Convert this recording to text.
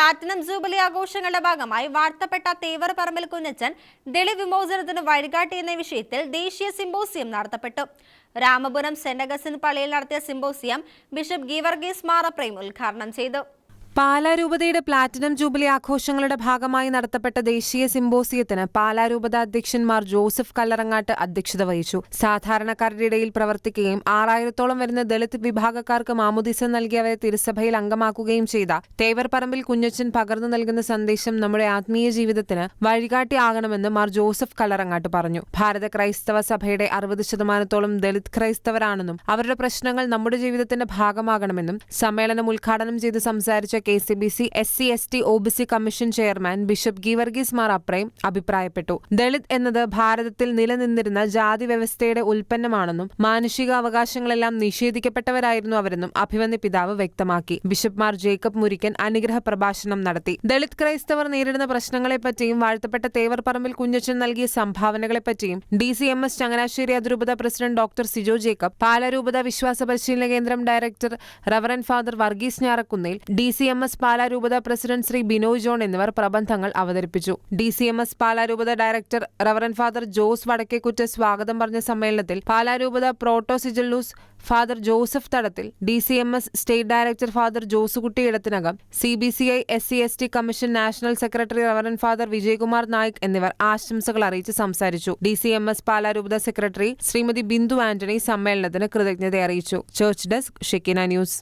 Platinum jubilee ആഘോഷങ്ങളുടെ ഭാഗമായി വാർത്തപ്പെട്ട തേവർ പറമ്പിൽ കുഞ്ഞച്ചൻ ദളിത് വിമോചനത്തിന് വഴികാട്ടി എന്ന വിഷയത്തിൽ ദേശീയ സിംബോസിയം നടത്തപ്പെട്ടു. രാമപുരം സെന്റ് അഗസ്റ്റിൻ പള്ളിയിൽ നടത്തിയ സിംബോസിയം ബിഷപ്പ് ഗീവർഗീസ് മാറപ്രയും ഉദ്ഘാടനം ചെയ്തു. പാലാരൂപതയുടെ പ്ലാറ്റിനം ജൂബിലി ആഘോഷങ്ങളുടെ ഭാഗമായി നടത്തപ്പെട്ട ദേശീയ സിംബോസിയത്തിന് പാലാരൂപത അധ്യക്ഷന്മാർ ജോസഫ് കല്ലറങ്ങാട്ട് അധ്യക്ഷത വഹിച്ചു. സാധാരണക്കാരുടെ ഇടയിൽ പ്രവർത്തിക്കുകയും ആറായിരത്തോളം വരുന്ന ദളിത് വിഭാഗക്കാർക്ക് മാമുദിസ നൽകിയവരെ തിരുസഭയിൽ അംഗമാക്കുകയും ചെയ്ത തേവർ പറമ്പിൽ കുഞ്ഞച്ചൻ പകർന്നു നൽകുന്ന സന്ദേശം നമ്മുടെ ആത്മീയ ജീവിതത്തിന് വഴികാട്ടിയാകണമെന്ന് മാർ ജോസഫ് കല്ലറങ്ങാട്ട് പറഞ്ഞു. ഭാരത ക്രൈസ്തവ സഭയുടെ അറുപത് ശതമാനത്തോളം ദളിത് ക്രൈസ്തവരാണെന്നും അവരുടെ പ്രശ്നങ്ങൾ നമ്മുടെ ജീവിതത്തിന്റെ ഭാഗമാകണമെന്നും സമ്മേളനം ഉദ്ഘാടനം ചെയ്ത് സംസാരിച്ച K C B C S C S T O B C commission chairman bishop Geevarghese Mar Aprem അഭിപ്രായപ്പെട്ടു. ദളിത് എന്നത് ഭാരതത്തിൽ നിലനിന്നിരുന്ന ജാതി വ്യവസ്ഥയുടെ ഉൽപ്പന്നമാണെന്നും മാനുഷിക അവകാശങ്ങളെല്ലാം നിഷേധിക്കപ്പെട്ടവരായിരുന്നു അവരെന്നും അഭിമന്യ പിതാവ് വ്യക്തമാക്കി. ബിഷപ്പ് മാർ ജേക്കബ് മുരിക്കൻ അനുഗ്രഹ പ്രഭാഷണം നടത്തി. ദളിത് ക്രൈസ്തവർ നേരിടുന്ന പ്രശ്നങ്ങളെപ്പറ്റിയും വാഴ്ത്തപ്പെട്ട തേവർ പറമ്പിൽ കുഞ്ഞച്ചൻ നൽകിയ സംഭാവനകളെപ്പറ്റിയും D C M S Changanassery അതിരൂപത പ്രസിഡന്റ് ഡോക്ടർ സിജോ ജേക്കബ് പാലരൂപത വിശ്വാസ പരിശീലന കേന്ദ്രം director reverend father Varghese Njarakkunnel D C M S പാലാരൂപത president Shri Binoy John എന്നിവർ പ്രബന്ധങ്ങൾ അവതരിപ്പിച്ചു. D C M S പാലാരൂപത director reverend father Jose Vadakkekutta സ്വാഗതം പറഞ്ഞ സമ്മേളനത്തിൽ പാലാരൂപത protosyncellus father Joseph Thadathil D C M S state director father Josukutty Edathinakam C B C I S C S T commission national secretary reverend father Vijayakumar Naik എന്നിവർ ആശംസകൾ അറിയിച്ച് സംസാരിച്ചു. D C M S പാലാരൂപത secretary Shrimati Bindu Antony സമ്മേളനത്തിന് കൃതജ്ഞത അറിയിച്ചു church desk Shekinah news.